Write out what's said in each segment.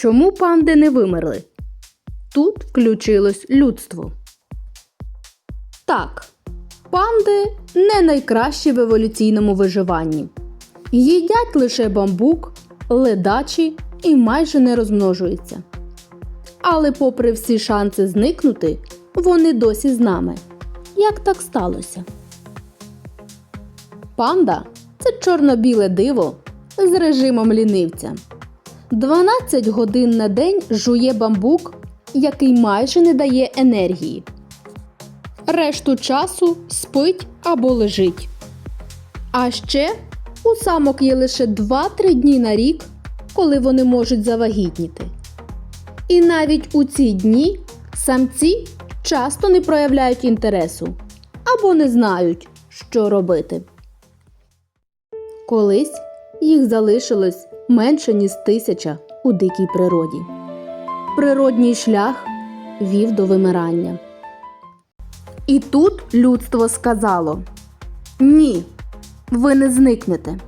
Чому панди не вимерли? Тут включилось людство. Так, панди не найкращі в еволюційному виживанні. Їдять лише бамбук, ледачі і майже не розмножуються. Але, попри всі шанси зникнути, вони досі з нами. Як так сталося? Панда це чорно-біле диво з режимом лінивця. 12 годин на день жує бамбук, який майже не дає енергії. Решту часу спить або лежить. А ще у самок є лише 2-3 дні на рік, коли вони можуть завагітніти. І навіть у ці дні самці часто не проявляють інтересу або не знають, що робити. Колись їх залишилось менше ніж тисяча у дикій природі. Природній шлях вів до вимирання. І тут людство сказало: Ні, ви не зникнете.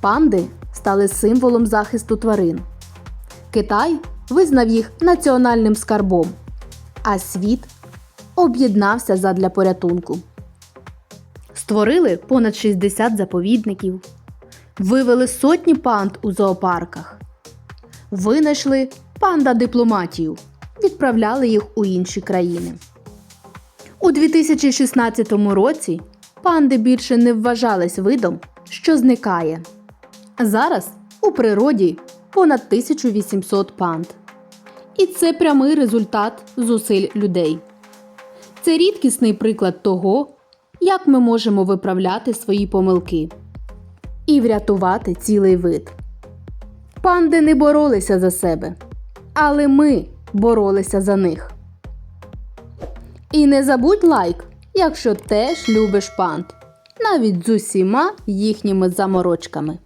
Панди стали символом захисту тварин. Китай визнав їх національним скарбом, а світ об'єднався задля порятунку. Створили понад 60 заповідників, вивели сотні панд у зоопарках, винайшли панда дипломатію, відправляли їх у інші країни. У 2016 році панди більше не вважались видом, що зникає. Зараз у природі понад 1800 панд. І це прямий результат зусиль людей. Це рідкісний приклад того, як ми можемо виправляти свої помилки і врятувати цілий вид. Панди не боролися за себе, але ми боролися за них. І не забудь лайк, якщо теж любиш панд, навіть з усіма їхніми заморочками.